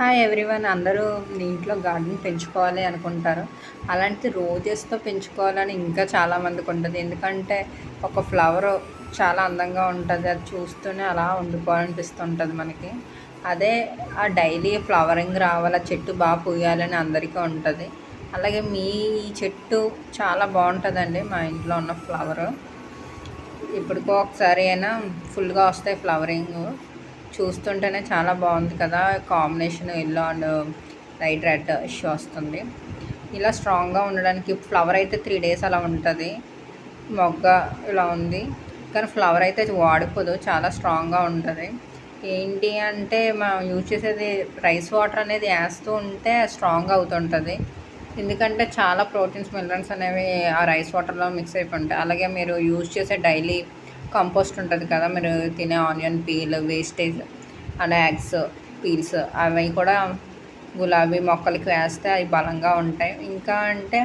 Hi everyone అందరూ మీ ఇంట్లో garden పెంచుకోవాలి అనుకుంటారు. అలాంటి రోజెస్తో పెంచుకోవాలని ఇంకా చాలామందికి ఉంటుంది. ఎందుకంటే ఒక ఫ్లవర్ చాలా అందంగా ఉంటుంది. అది చూస్తూనే అలా ఉండిపోవాలనిపిస్తుంటుంది మనకి. అదే ఆ డైలీ ఫ్లవరింగ్ రావాలి ఆ చెట్టు బాగా పూయాలని అందరికీ ఉంటుంది. అలాగే మీ చెట్టు చాలా బాగుంటుందండి మా ఇంట్లో ఉన్న ఫ్లవర్. ఇప్పటికో ఒకసారి అయినా ఫుల్గా వస్తాయి ఫ్లవరింగ్. చూస్తుంటేనే చాలా బాగుంది కదా. Combination yellow and light red issue వస్తుంది. ఇలా స్ట్రాంగ్గా ఉండడానికి ఫ్లవర్ అయితే త్రీ డేస్ అలా ఉంటుంది. మొగ్గ ఇలా ఉంది. కానీ ఫ్లవర్ అయితే వాడిపోదు. చాలా స్ట్రాంగ్గా ఉంటుంది. ఏంటి అంటే మనం యూజ్ చేసేది రైస్ వాటర్ అనేది వేస్తూ ఉంటే స్ట్రాంగ్ అవుతుంటుంది. ఎందుకంటే చాలా ప్రోటీన్స్ మినరల్స్ అనేవి ఆ రైస్ వాటర్లో మిక్స్ అయిపోయి ఉంటాయి. అలాగే మీరు యూజ్ చేసే డైలీ కంపోస్ట్ ఉంటుంది కదా మీరు తినే onion peel wastage and peels అవి కూడా గులాబీ మొక్కలకి వేస్తే అవి బలంగా ఉంటాయి. ఇంకా అంటే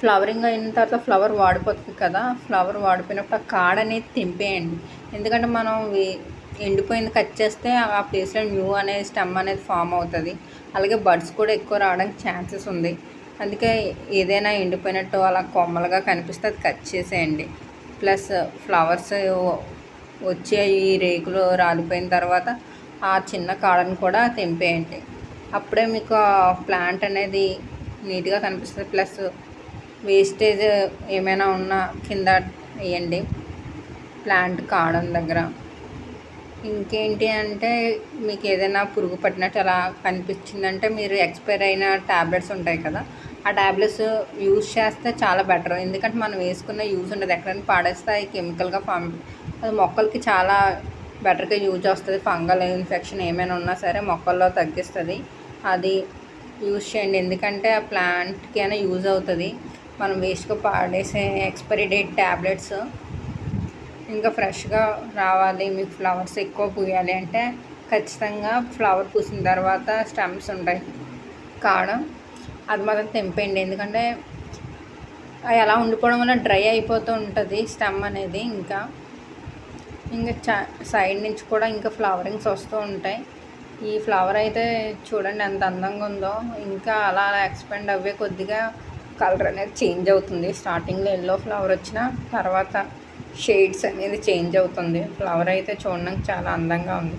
ఫ్లవరింగ్ అయిన తర్వాత ఫ్లవర్ వాడిపోతుంది కదా ఫ్లవర్ వాడిపోయినప్పుడు ఆ కాడ అనేది తెంపేయండి ఎందుకంటే మనం ఎండిపోయింది కట్ చేస్తే ఆ ప్లేస్లో న్యూ అనే స్టెమ్ అనేది ఫామ్ అవుతుంది. అలాగే బర్డ్స్ కూడా ఎక్కువ రావడానికి ఛాన్సెస్ ఉంది. అందుకే ఏదైనా ఎండిపోయినట్టు అలా కొమ్మలుగా కనిపిస్తే అది కట్ చేసేయండి. ప్లస్ ఫ్లవర్స్ వచ్చే ఈ రేకులు రాలిపోయిన తర్వాత ఆ చిన్న కాడను కూడా తెంపేయండి. అప్పుడే మీకు ఆ ప్లాంట్ అనేది నీట్గా కనిపిస్తుంది. ప్లస్ వేస్టేజ్ ఏమైనా ఉన్నా కింద వేయండి ప్లాంట్ కాడన్ దగ్గర. ఇంకేంటి అంటే మీకు ఏదైనా పురుగు పట్టినట్టు అలా కనిపించిందంటే మీరు ఎక్స్పైర్ అయిన ట్యాబ్లెట్స్ ఉంటాయి కదా ఆ ట్యాబ్లెట్స్ యూజ్ చేస్తే చాలా బెటర్. ఎందుకంటే మనం వేసుకున్న యూజ్ ఉండదు. ఎక్కడైనా పాడేస్తే అవి కెమికల్గా ఫామ్ అది మొక్కలకి చాలా బెటర్గా యూజ్ వస్తుంది ఫంగల్ ఇన్ఫెక్షన్ ఏమైనా ఉన్నా సరే మొక్కల్లో తగ్గిస్తుంది. అది యూజ్ చేయండి. ఎందుకంటే ఆ ప్లాంట్కి అయినా యూజ్ అవుతుంది. మనం వేస్ట్గా పాడేసే ఎక్స్పైరీ డేట్ ట్యాబ్లెట్స్ ఇంకా ఫ్రెష్గా రావాలి. మీకు ఫ్లవర్స్ ఎక్కువ పూయాలి అంటే ఖచ్చితంగా ఫ్లవర్ పూసిన తర్వాత స్టెమ్స్ ఉంటాయి. కాడ అది మాత్రం తెంపేయండి. ఎందుకంటే అవి అలా ఉండిపోవడం వల్ల డ్రై అయిపోతూ ఉంటుంది స్టెమ్ అనేది ఇంకా. ఇంకా చ సైడ్ నుంచి కూడా ఇంకా ఫ్లవరింగ్స్ వస్తూ ఉంటాయి. ఈ ఫ్లవర్ అయితే చూడండి ఎంత అందంగా ఉందో. ఇంకా అలా అలా ఎక్స్పెండ్ అవ్వే కొద్దిగా కలర్ అనేది చేంజ్ అవుతుంది. స్టార్టింగ్లో ఎల్లో ఫ్లవర్ వచ్చిన తర్వాత షేడ్స్ అనేది చేంజ్ అవుతుంది. ఫ్లవర్ అయితే చూడడానికి చాలా అందంగా ఉంది.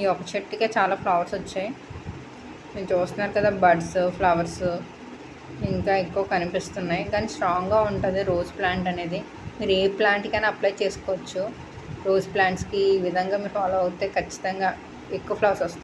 ఈ ఒక చెట్టుకే చాలా ఫ్లవర్స్ వచ్చాయి. మీరు చూస్తున్నారు కదా బడ్స్ ఫ్లవర్స్ ఇంకా ఎక్కువ కనిపిస్తున్నాయి. కానీ స్ట్రాంగ్గా ఉంటుంది రోజ్ ప్లాంట్ అనేది. మీరు ఏ ప్లాంట్కైనా అప్లై చేసుకోవచ్చు. రోజ్ ప్లాంట్స్కి ఈ విధంగా మీరు ఫాలో అవుతే ఖచ్చితంగా ఎక్కువ ఫ్లవర్స్ వస్తాయి.